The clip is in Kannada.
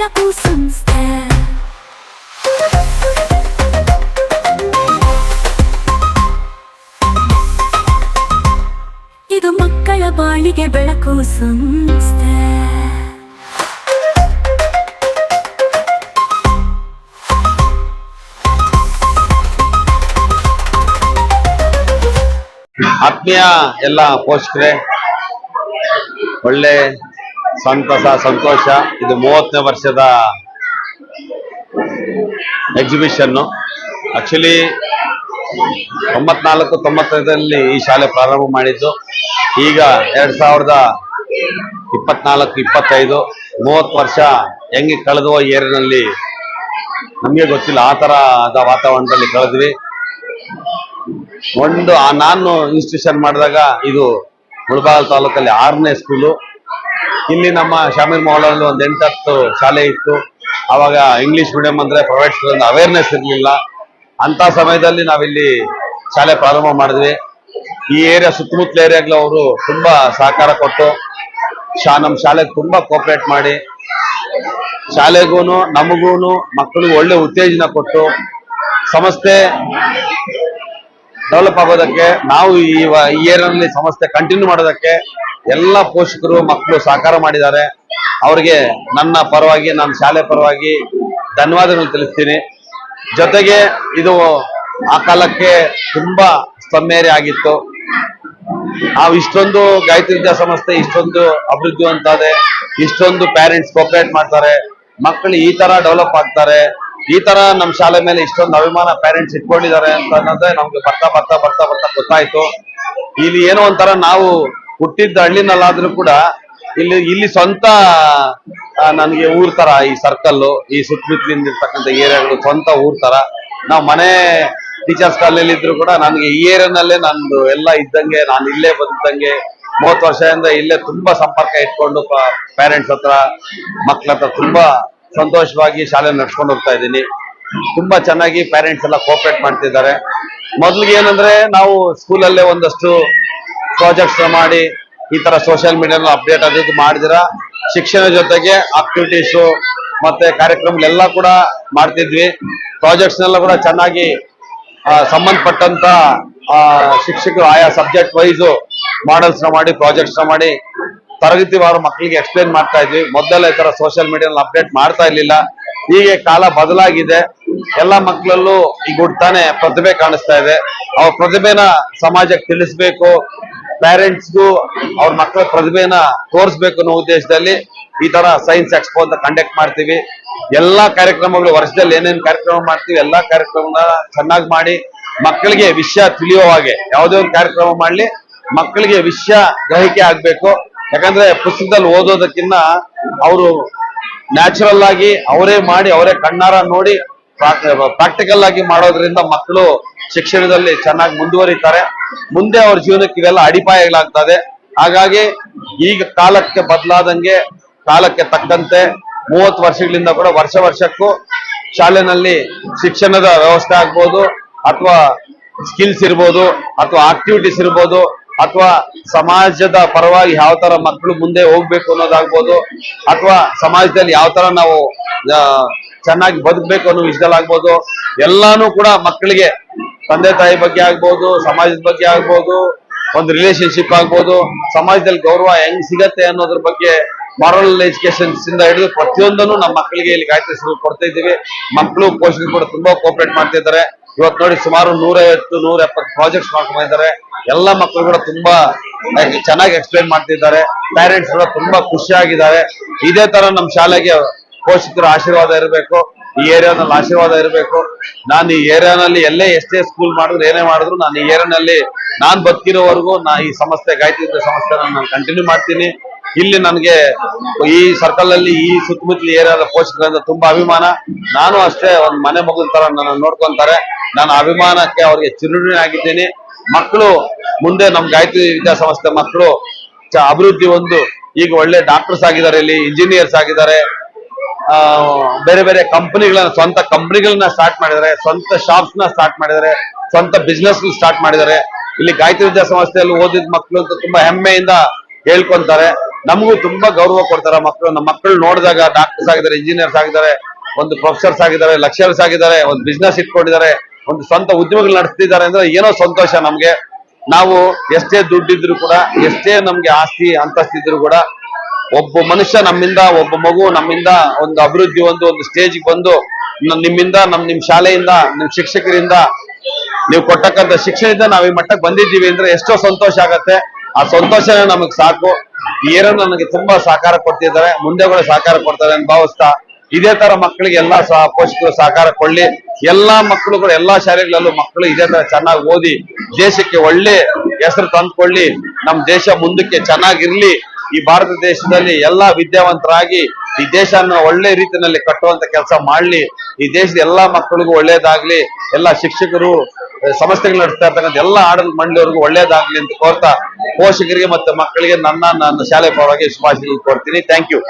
ಬೆಳಕು ಸಂಸ್ಥೆ ಇದು ಮಕ್ಕಳ ಬಾಳಿಗೆ ಬೆಳಕು ಸಂಸ್ಥೆ ಆತ್ಮೀಯ ಎಲ್ಲ ಪೋಷಕರೇ ಒಳ್ಳೆ ಸಂತಸ, ಸಂತೋಷ. ಇದು ಮೂವತ್ತನೇ ವರ್ಷದ ಎಕ್ಸಿಬಿಷನ್ನು ಆಕ್ಚುಲಿ ತೊಂಬತ್ನಾಲ್ಕು, ತೊಂಬತ್ತೈದರಲ್ಲಿ ಈ ಶಾಲೆ ಪ್ರಾರಂಭ ಮಾಡಿದ್ದು. ಈಗ ಎರಡು ಸಾವಿರದ ಇಪ್ಪತ್ನಾಲ್ಕು, ಇಪ್ಪತ್ತೈದು, ಮೂವತ್ತು ವರ್ಷ ಹೆಂಗೆ ಕಳೆದು ಏರಿನಲ್ಲಿ ನಮಗೆ ಗೊತ್ತಿಲ್ಲ. ಆ ಥರದ ವಾತಾವರಣದಲ್ಲಿ ಕಳೆದ್ವಿ. ಒಂದು ನಾನು ಇನ್ಸ್ಟಿಟ್ಯೂಷನ್ ಮಾಡಿದಾಗ ಇದು ಮುಳಬಾಗಲ್ ತಾಲೂಕಲ್ಲಿ ಆರನೇ ಸ್ಕೂಲು ಇಲ್ಲಿ ನಮ್ಮ ಶಾಮೀರ್ ಅಲ್ಲಿ ಒಂದು ಎಂಟತ್ತು ಶಾಲೆ ಇತ್ತು. ಅವಾಗ ಇಂಗ್ಲಿಷ್ ಮೀಡಿಯಂ ಅಂದ್ರೆ ಪ್ರೈವೇಟ್ ಸ್ಕೂಲ್ ಅವೇರ್ನೆಸ್ ಇರಲಿಲ್ಲ. ಅಂತ ಸಮಯದಲ್ಲಿ ನಾವಿಲ್ಲಿ ಶಾಲೆ ಪ್ರಾರಂಭ ಮಾಡಿದ್ವಿ. ಈ ಏರಿಯಾ ಸುತ್ತಮುತ್ತಲ ಏರಿಯಾಗಳು ಅವರು ತುಂಬಾ ಸಹಕಾರ ಕೊಟ್ಟು ಶಾ ನಮ್ಮ ಶಾಲೆಗೆ ತುಂಬಾ ಕೋಪರೇಟ್ ಮಾಡಿ, ಶಾಲೆಗೂನು, ನಮಗೂನು ಮಕ್ಕಳಿಗೆ ಒಳ್ಳೆ ಉತ್ತೇಜನ ಕೊಟ್ಟು ಸಂಸ್ಥೆ ಡೆವಲಪ್ ಆಗೋದಕ್ಕೆ, ನಾವು ಈ ಏರಿಯಾನಲ್ಲಿ ಸಂಸ್ಥೆ ಕಂಟಿನ್ಯೂ ಮಾಡೋದಕ್ಕೆ ಎಲ್ಲ ಪೋಷಕರು ಮಕ್ಕಳು ಸಹಕಾರ ಮಾಡಿದ್ದಾರೆ. ಅವರಿಗೆ ನನ್ನ ಪರವಾಗಿ, ನನ್ನ ಶಾಲೆ ಪರವಾಗಿ ಧನ್ಯವಾದಗಳು ತಿಳಿಸ್ತೀನಿ. ಜೊತೆಗೆ ಇದು ಆ ಕಾಲಕ್ಕೆ ತುಂಬಾ ಸ್ತಮ್ಮೇರಿ ಆಗಿತ್ತು. ನಾವು ಇಷ್ಟೊಂದು ಗಾಯತ್ರಿ ವಿದ್ಯಾಸಂಸ್ಥೆ ಇಷ್ಟೊಂದು ಅಭಿವೃದ್ಧಿ ಹೊಂದಿದೆ ಇಷ್ಟೊಂದು ಪ್ಯಾರೆಂಟ್ಸ್ ಕೋಪರೇಟ್ ಮಾಡ್ತಾರೆ, ಮಕ್ಕಳು ಈ ತರ ಡೆವಲಪ್ ಆಗ್ತಾರೆ, ಈ ತರ ನಮ್ಮ ಶಾಲೆ ಮೇಲೆ ಇಷ್ಟೊಂದು ಅಭಿಮಾನ ಪ್ಯಾರೆಂಟ್ಸ್ ಇಟ್ಕೊಂಡಿದ್ದಾರೆ ಅಂತ ಅನ್ನೋದೇ ನಮ್ಗೆ ಬರ್ತಾ ಬರ್ತಾ ಬರ್ತಾ ಬರ್ತಾ ಗೊತ್ತಾಯ್ತು. ಇಲ್ಲಿ ಏನೋ ಒಂಥರ ನಾವು ಹುಟ್ಟಿದ್ದ ಹಳ್ಳಿನಲ್ಲಾದ್ರೂ ಕೂಡ ಇಲ್ಲಿ ಇಲ್ಲಿ ಸ್ವಂತ ನನಗೆ ಊರ್ ತರ ಈ ಸರ್ಕಲ್ ಈ ಸುತ್ತಮುತ್ತಲಿಂದ ಇರ್ತಕ್ಕಂಥ ಏರಿಯಾಗಳು ಸ್ವಂತ ಊರ್ ತರ. ನಾವು ಮನೆ ಟೀಚರ್ಸ್ ಕಾಲೇಜಲ್ಲಿ ಇದ್ರು ಕೂಡ ನನಗೆ ಈ ಏರಿಯಾನಲ್ಲೇ ನಂದು ಎಲ್ಲ ಇದ್ದಂಗೆ, ನಾನು ಇಲ್ಲೇ ಬಂದಿದ್ದಂಗೆ ಮೂವತ್ತು ವರ್ಷದಿಂದ ಇಲ್ಲೇ ತುಂಬಾ ಸಂಪರ್ಕ ಇಟ್ಕೊಂಡು ಪೇರೆಂಟ್ಸ್ ಹತ್ರ, ಮಕ್ಳ ಹತ್ರ ತುಂಬಾ ಸಂತೋಷವಾಗಿ ಶಾಲೆ ನಡ್ಸ್ಕೊಂಡು ಹೋಗ್ತಾ ಇದ್ದೀನಿ. ತುಂಬಾ ಚೆನ್ನಾಗಿ ಪೇರೆಂಟ್ಸ್ ಎಲ್ಲ ಕೋಪರೇಟ್ ಮಾಡ್ತಿದ್ದಾರೆ. ಮೊದ್ಲಿಗೆ ಏನಂದ್ರೆ ನಾವು ಸ್ಕೂಲಲ್ಲೇ ಒಂದಷ್ಟು ಪ್ರಾಜೆಕ್ಟ್ಸ್ ಮಾಡಿ, ಈ ತರ ಸೋಷಿಯಲ್ ಮೀಡಿಯಾ ಅಪ್ಡೇಟ್ ಅದು ಮಾಡಿದಿರ. ಶಿಕ್ಷಣ ಜೊತೆಗೆ ಆಕ್ಟಿವಿಟೀಸ್ ಮತ್ತೆ ಕಾರ್ಯಕ್ರಮಗಳೆಲ್ಲ ಕೂಡ ಮಾಡ್ತಿದ್ವಿ. ಪ್ರಾಜೆಕ್ಟ್ಸ್ ನೆಲ್ಲ ಕೂಡ ಚೆನ್ನಾಗಿ ಸಂಬಂಧಪಟ್ಟಂತ ಶಿಕ್ಷಕರು ಆಯಾ ಸಬ್ಜೆಕ್ಟ್ ವೈಸ್ ಮಾಡಲ್ಸ್ನ ಮಾಡಿ ಪ್ರಾಜೆಕ್ಟ್ಸ್ನ ಮಾಡಿ ತರಗತಿವಾರು ಮಕ್ಕಳಿಗೆ ಎಕ್ಸ್ಪ್ಲೇನ್ ಮಾಡ್ತಾ ಇದ್ವಿ. ಮೊದಲೆಲ್ಲ ಈ ತರ ಸೋಷಿಯಲ್ ಮೀಡಿಯಾ ಅಪ್ಡೇಟ್ ಮಾಡ್ತಾ ಇರ್ಲಿಲ್ಲ. ಹೀಗೆ ಕಾಲ ಬದಲಾಗಿದೆ. ಎಲ್ಲ ಮಕ್ಕಳಲ್ಲೂ ಈಗ ಹುಡ್ತಾನೆ ಪ್ರತಿಭೆ ಕಾಣಿಸ್ತಾ ಇದೆ. ಅವ್ರ ಪ್ರತಿಭೆನ ಸಮಾಜಕ್ಕೆ ತಿಳಿಸ್ಬೇಕು. ಪೇರೆಂಟ್ಸ್ಗೂ ಅವ್ರ ಮಕ್ಕಳ ಪ್ರತಿಭೆನ ತೋರಿಸ್ಬೇಕು ಅನ್ನೋ ಉದ್ದೇಶದಲ್ಲಿ ಈ ತರ ಸೈನ್ಸ್ ಎಕ್ಸ್ಪೋ ಅಂತ ಕಂಡಕ್ಟ್ ಮಾಡ್ತೀವಿ. ಎಲ್ಲಾ ಕಾರ್ಯಕ್ರಮಗಳು ವರ್ಷದಲ್ಲಿ ಏನೇನ್ ಕಾರ್ಯಕ್ರಮ ಮಾಡ್ತೀವಿ, ಎಲ್ಲಾ ಕಾರ್ಯಕ್ರಮನ ಚೆನ್ನಾಗಿ ಮಾಡಿ ಮಕ್ಕಳಿಗೆ ವಿಷಯ ತಿಳಿಯೋ ಹಾಗೆ ಯಾವುದೇ ಒಂದು ಕಾರ್ಯಕ್ರಮ ಮಾಡ್ಲಿ, ಮಕ್ಕಳಿಗೆ ವಿಷಯ ಗ್ರಹಿಕೆ ಆಗ್ಬೇಕು. ಯಾಕಂದ್ರೆ ಪುಸ್ತಕದಲ್ಲಿ ಓದೋದಕ್ಕಿಂತ ಅವರು ನ್ಯಾಚುರಲ್ ಆಗಿ ಅವರೇ ಮಾಡಿ, ಅವರೇ ಕಣ್ಣಾರ ನೋಡಿ ಪ್ರಾಕ್ಟಿಕಲ್ ಆಗಿ ಮಾಡೋದ್ರಿಂದ ಮಕ್ಕಳು ಶಿಕ್ಷಣದಲ್ಲಿ ಚೆನ್ನಾಗಿ ಮುಂದುವರಿತಾರೆ. ಮುಂದೆ ಅವ್ರ ಜೀವನಕ್ಕೆ ಇವೆಲ್ಲ ಅಡಿಪಾಯಗಳಾಗ್ತದೆ. ಹಾಗಾಗಿ ಈಗ ಕಾಲಕ್ಕೆ ಬದಲಾದಂಗೆ ಕಾಲಕ್ಕೆ ತಕ್ಕಂತೆ ಮೂವತ್ತು ವರ್ಷಗಳಿಂದ ಕೂಡ ವರ್ಷ ವರ್ಷಕ್ಕೂ ಶಾಲೆನಲ್ಲಿ ಶಿಕ್ಷಣದ ವ್ಯವಸ್ಥೆ ಆಗ್ಬೋದು, ಅಥವಾ ಸ್ಕಿಲ್ಸ್ ಇರ್ಬೋದು, ಅಥವಾ ಆಕ್ಟಿವಿಟೀಸ್ ಇರ್ಬೋದು, ಅಥವಾ ಸಮಾಜದ ಪರವಾಗಿ ಯಾವ ತರ ಮಕ್ಕಳು ಮುಂದೆ ಹೋಗ್ಬೇಕು ಅನ್ನೋದಾಗ್ಬೋದು, ಅಥವಾ ಸಮಾಜದಲ್ಲಿ ಯಾವ ತರ ನಾವು ಚೆನ್ನಾಗಿ ಬದುಕಬೇಕು ಅನ್ನೋ ವಿಷಯದಲ್ಲಾಗ್ಬೋದು, ಎಲ್ಲಾನು ಕೂಡ ಮಕ್ಕಳಿಗೆ ತಂದೆ ತಾಯಿ ಬಗ್ಗೆ ಆಗ್ಬೋದು, ಸಮಾಜದ ಬಗ್ಗೆ ಆಗ್ಬೋದು, ಒಂದು ರಿಲೇಶನ್ಶಿಪ್ ಆಗ್ಬೋದು, ಸಮಾಜದಲ್ಲಿ ಗೌರವ ಹೆಂಗ್ ಸಿಗತ್ತೆ ಅನ್ನೋದ್ರ ಬಗ್ಗೆ ಮಾರಲ್ ಎಜುಕೇಶನ್ ಇಂದ ಹಿಡಿದು ಪ್ರತಿಯೊಂದನ್ನು ನಮ್ಮ ಮಕ್ಕಳಿಗೆ ಇಲ್ಲಿ ಗಾಯತ್ರಿ ಸ್ಕೂಲ್ ಕೊಡ್ತಾ ಇದ್ದೀವಿ. ಮಕ್ಕಳು ಪೋಷಕರು ಕೂಡ ತುಂಬಾ ಕೋಪರೇಟ್ ಮಾಡ್ತಿದ್ದಾರೆ ಇವತ್ತು ನೋಡಿ ಸುಮಾರು ನೂರೈವತ್ತು ನೂರ ಎಪ್ಪತ್ತು ಪ್ರಾಜೆಕ್ಟ್ಸ್ ಮಾಡ್ಕೊಂಡಿದ್ದಾರೆ ಎಲ್ಲ ಮಕ್ಕಳು ಕೂಡ ತುಂಬಾ ಚೆನ್ನಾಗಿ ಎಕ್ಸ್ಪ್ಲೈನ್ ಮಾಡ್ತಿದ್ದಾರೆ ಪೇರೆಂಟ್ಸ್ ಕೂಡ ತುಂಬಾ ಖುಷಿಯಾಗಿದ್ದಾರೆ. ಇದೇ ತರ ನಮ್ಮ ಶಾಲೆಗೆ ಪೋಷಕರ ಆಶೀರ್ವಾದ ಇರಬೇಕು. ಈ ಏರಿಯಾದಲ್ಲಿ ಆಶೀರ್ವಾದ ಇರಬೇಕು. ನಾನು ಈ ಏರಿಯಾನಲ್ಲಿ ಎಲ್ಲೇ ಎಷ್ಟೇ ಸ್ಕೂಲ್ ಮಾಡಿದ್ರು, ಏನೇ ಮಾಡಿದ್ರು, ನಾನು ಈ ಏರಿಯಾನಲ್ಲಿ ನಾನ್ ಬದುಕಿರೋವರೆಗೂ ನಾ ಈ ಸಮಸ್ಯೆ, ಗಾಯತ್ರಿ ಸಂಸ್ಥೆನ ನಾನು ಕಂಟಿನ್ಯೂ ಮಾಡ್ತೀನಿ. ಇಲ್ಲಿ ನನಗೆ ಈ ಸರ್ಕಲ್ ಅಲ್ಲಿ ಈ ಸುತ್ತಮುತ್ತಲ ಏರಿಯಾದ ಪೋಷಕರಿಂದ ತುಂಬಾ ಅಭಿಮಾನ. ನಾನು ಅಷ್ಟೇ ಒಂದ್ ಮನೆ ಮಗುನ ತರ ನನ್ನ ನೋಡ್ಕೊಂತಾರೆ. ನಾನು ಅಭಿಮಾನಕ್ಕೆ ಅವ್ರಿಗೆ ಚಿರುಣಿ ಆಗಿದ್ದೀನಿ. ಮಕ್ಕಳು ಮುಂದೆ ನಮ್ ಗಾಯತ್ರಿ ವಿದ್ಯಾಸಂಸ್ಥೆ ಮಕ್ಕಳು ಅಭಿವೃದ್ಧಿ ಒಂದು ಈಗ ಒಳ್ಳೆ ಡಾಕ್ಟರ್ಸ್ ಆಗಿದ್ದಾರೆ ಇಲ್ಲಿ ಇಂಜಿನಿಯರ್ಸ್ ಆಗಿದ್ದಾರೆ. ಬೇರೆ ಬೇರೆ ಕಂಪನಿಗಳನ್ನ, ಸ್ವಂತ ಕಂಪನಿಗಳನ್ನ ಸ್ಟಾರ್ಟ್ ಮಾಡಿದ್ದಾರೆ, ಸ್ವಂತ ಶಾಪ್ಸ್ನ ಸ್ಟಾರ್ಟ್ ಮಾಡಿದ್ದಾರೆ, ಸ್ವಂತ ಬಿಸ್ನೆಸ್ ಸ್ಟಾರ್ಟ್ ಮಾಡಿದ್ದಾರೆ. ಇಲ್ಲಿ ಗಾಯತ್ರಿ ವಿದ್ಯಾಸಂಸ್ಥೆಯಲ್ಲಿ ಓದಿದ ಮಕ್ಕಳು ಅಂತ ತುಂಬಾ ಹೆಮ್ಮೆಯಿಂದ ಹೇಳ್ಕೊಂತಾರೆ. ನಮಗೂ ತುಂಬಾ ಗೌರವ ಕೊಡ್ತಾರೆ ಮಕ್ಕಳು ನಮ್ಮ ಮಕ್ಕಳು ನೋಡಿದಾಗ ಡಾಕ್ಟರ್ಸ್ ಆಗಿದ್ದಾರೆ ಇಂಜಿನಿಯರ್ಸ್ ಆಗಿದ್ದಾರೆ, ಒಂದು ಪ್ರೊಫೆಸರ್ಸ್ ಆಗಿದ್ದಾರೆ ಲೆಕ್ಚರರ್ಸ್ ಆಗಿದ್ದಾರೆ, ಒಂದು ಬಿಸ್ನೆಸ್ ಇಟ್ಕೊಂಡಿದ್ದಾರೆ, ಒಂದು ಸ್ವಂತ ಉದ್ಯಮಗಳು ನಡೆಸ್ತಿದ್ದಾರೆ ಅಂದ್ರೆ ಏನೋ ಸಂತೋಷ ನಮ್ಗೆ. ನಾವು ಎಷ್ಟೇ ದುಡ್ಡಿದ್ರು ಕೂಡ, ಎಷ್ಟೇ ನಮ್ಗೆ ಆಸ್ತಿ, ಅಂತಸ್ತಿದ್ರು ಕೂಡ ಒಬ್ಬ ಮನುಷ್ಯ ನಮ್ಮಿಂದ, ಒಬ್ಬ ಮಗು ನಮ್ಮಿಂದ, ಒಂದು ಅಭಿವೃದ್ಧಿ ಒಂದು ಒಂದು ಸ್ಟೇಜ್ ಬಂದು ನಿಮ್ಮಿಂದ, ನಮ್ ನಿಮ್ ಶಾಲೆಯಿಂದ, ನಿಮ್ ಶಿಕ್ಷಕರಿಂದ, ನೀವು ಕೊಟ್ಟಕ್ಕಂತ ಶಿಕ್ಷಣದಿಂದ ನಾವ್ ಈ ಮಟ್ಟಕ್ಕೆ ಬಂದಿದ್ದೀವಿ ಅಂದ್ರೆ ಎಷ್ಟೋ ಸಂತೋಷ ಆಗತ್ತೆ. ಆ ಸಂತೋಷನೇ ನಮಗ್ ಸಾಕು. ಏನೋ ನನಗೆ ತುಂಬಾ ಸಹಕಾರ ಕೊಡ್ತಿದ್ದಾರೆ. ಮುಂದೆ ಕೂಡ ಸಹಕಾರ ಕೊಡ್ತಾರೆ ಅಂತ ಭಾವಿಸ್ತಾ ಇದೇ ತರ ಮಕ್ಕಳಿಗೆ ಎಲ್ಲಾ ಸಹ ಪೋಷಕರು ಸಹಕಾರ ಕೊಳ್ಳಿ ಎಲ್ಲಾ ಮಕ್ಕಳು ಕೂಡ ಎಲ್ಲಾ ಶಾಲೆಗಳಲ್ಲೂ ಮಕ್ಕಳು ಇದೇ ತರ ಚೆನ್ನಾಗಿ ಓದಿ ದೇಶಕ್ಕೆ ಒಳ್ಳೆ ಹೆಸರು ತಂದ್ಕೊಳ್ಳಿ. ನಮ್ ದೇಶ ಮುಂದಕ್ಕೆ ಚೆನ್ನಾಗಿರ್ಲಿ. ಈ ಭಾರತ ದೇಶದಲ್ಲಿ ಎಲ್ಲಾ ವಿದ್ಯಾವಂತರಾಗಿ ಈ ದೇಶನ ಒಳ್ಳೆ ರೀತಿಯಲ್ಲಿ ಕಟ್ಟುವಂತ ಕೆಲಸ ಮಾಡ್ಲಿ. ಈ ದೇಶದ ಎಲ್ಲಾ ಮಕ್ಕಳಿಗೂ ಒಳ್ಳೇದಾಗ್ಲಿ, ಎಲ್ಲಾ ಶಿಕ್ಷಕರು ಸಂಸ್ಥೆಗಳು ನಡೆಸ್ತಾ ಇರ್ತಕ್ಕಂಥ ಎಲ್ಲ ಆಡಳಿತ ಮಂಡಳಿಯವರಿಗೂ ಒಳ್ಳೇದಾಗ್ಲಿ ಅಂತ ಕೋರ್ತಾ ಪೋಷಕರಿಗೆ ಮತ್ತೆ ಮಕ್ಕಳಿಗೆ ನನ್ನ ನನ್ನ ಶಾಲೆ ಪರವಾಗಿ ಶುಭಾಶಯ ಕೋರ್ತೀನಿ. Thank you